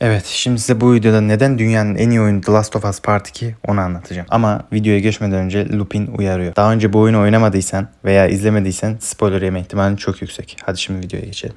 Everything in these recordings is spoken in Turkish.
Evet şimdi size bu videoda neden dünyanın en iyi oyunu The Last of Us Part 2 onu anlatacağım. Ama videoya geçmeden önce Lupin uyarıyor. Daha önce bu oyunu oynamadıysan veya izlemediysen spoiler yeme ihtimalin çok yüksek. Hadi şimdi videoya geçelim.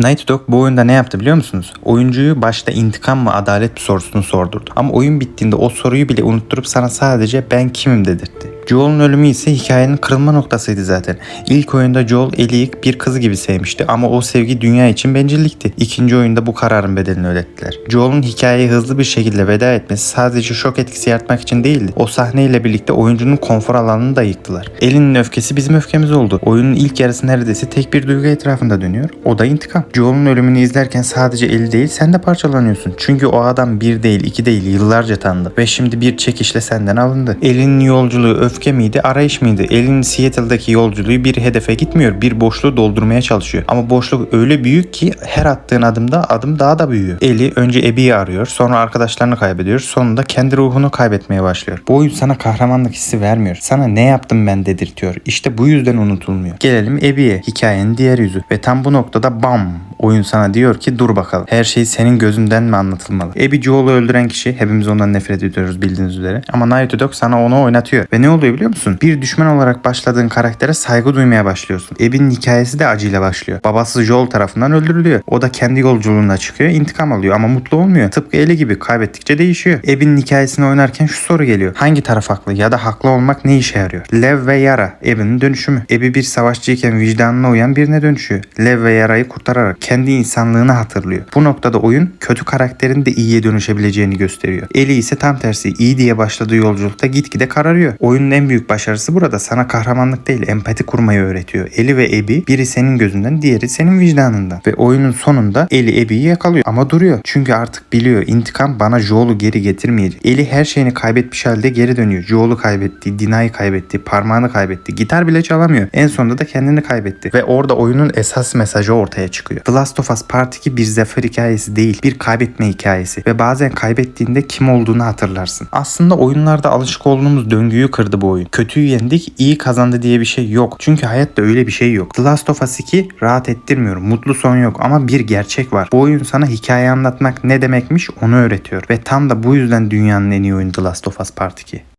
Naughty Dog bu oyunda ne yaptı biliyor musunuz? Oyuncuyu başta intikam mı adalet mi sorusunu sordurdu. Ama oyun bittiğinde o soruyu bile unutturup sana sadece ben kimim dedirtti. Joel'un ölümü ise hikayenin kırılma noktasıydı zaten. İlk oyunda Joel Ellie'yi bir kızı gibi sevmişti ama o sevgi dünya için bencillikti. İkinci oyunda bu kararın bedelini ödettiler. Joel'un hikayeye hızlı bir şekilde veda etmesi sadece şok etkisi yaratmak için değildi. O sahneyle birlikte oyuncunun konfor alanını da yıktılar. Ellie'nin öfkesi bizim öfkemiz oldu. Oyunun ilk yarısı neredeyse tek bir duygu etrafında dönüyor. O da intikam. Joel'un ölümünü izlerken sadece Ellie değil sen de parçalanıyorsun. Çünkü o adam bir değil iki değil yıllarca tanıdı. Ve şimdi bir çekişle senden alındı. Ellie'nin yolculuğu öfke miydi arayış mıydı? Ellie'nin Seattle'daki yolculuğu bir hedefe gitmiyor. Bir boşluğu doldurmaya çalışıyor. Ama boşluk öyle büyük ki her attığın adımda adım daha da büyüyor. Ellie önce Abby'yi arıyor. Sonra arkadaşlarını kaybediyor. Sonunda kendi ruhunu kaybetmeye başlıyor. Bu oyun sana kahramanlık hissi vermiyor. Sana ne yaptım ben dedirtiyor. İşte bu yüzden unutulmuyor. Gelelim Abby'ye. Hikayenin diğer yüzü. Ve tam bu noktada bam oyun sana diyor ki dur bakalım. Her şey senin gözünden mi anlatılmalı? Abby Joel'u öldüren kişi. Hepimiz ondan nefret ediyoruz bildiğiniz üzere. Ama Naughty Dog sana onu oynatıyor. Ve ne oluyor biliyor musun? Bir düşman olarak başladığın karaktere saygı duymaya başlıyorsun. Abby'nin hikayesi de acıyla başlıyor. Babası Joel tarafından öldürülüyor. O da kendi yolculuğuna çıkıyor. intikam alıyor ama mutlu olmuyor. Tıpkı Ellie gibi kaybettikçe değişiyor. Abby'nin hikayesini oynarken şu soru geliyor. Hangi taraf haklı ya da haklı olmak ne işe yarıyor? Lev ve Yara. Abby'nin dönüşümü. Abby bir savaşçıyken vicdanına uyan birine dönüşüyor. Lev ve Yara'yı kurtararak kendi insanlığını hatırlıyor. Bu noktada oyun kötü karakterin de iyiye dönüşebileceğini gösteriyor. Ellie ise tam tersi iyi diye başladığı yolculukta gitgide kararıyor. Oyunun en büyük başarısı burada sana kahramanlık değil empati kurmayı öğretiyor. Ellie ve Abby biri senin gözünden diğeri senin vicdanından. Ve oyunun sonunda Ellie Abby'yi yakalıyor ama duruyor. Çünkü artık biliyor intikam bana Joel'u geri getirmeyecek. Ellie her şeyini kaybetmiş halde geri dönüyor. Joel'u kaybetti, Dina'yı kaybetti, parmağını kaybetti. Gitar bile çalamıyor. En sonunda da kendini kaybetti. Ve orada oyunun esas mesajı ortaya çıkıyor. The Last of Us Part 2 bir zafer hikayesi değil, bir kaybetme hikayesi. Ve bazen kaybettiğinde kim olduğunu hatırlarsın. Aslında oyunlarda alışık olduğumuz döngüyü kırdı bu oyun. Kötüyü yendik, iyi kazandı diye bir şey yok. Çünkü hayatta öyle bir şey yok. The Last of Us 2 rahat ettirmiyor. Mutlu son yok ama bir gerçek var. Bu oyun sana hikaye anlatmak ne demekmiş onu öğretiyor. Ve tam da bu yüzden dünyanın en iyi oyunu The Last of Us Part 2.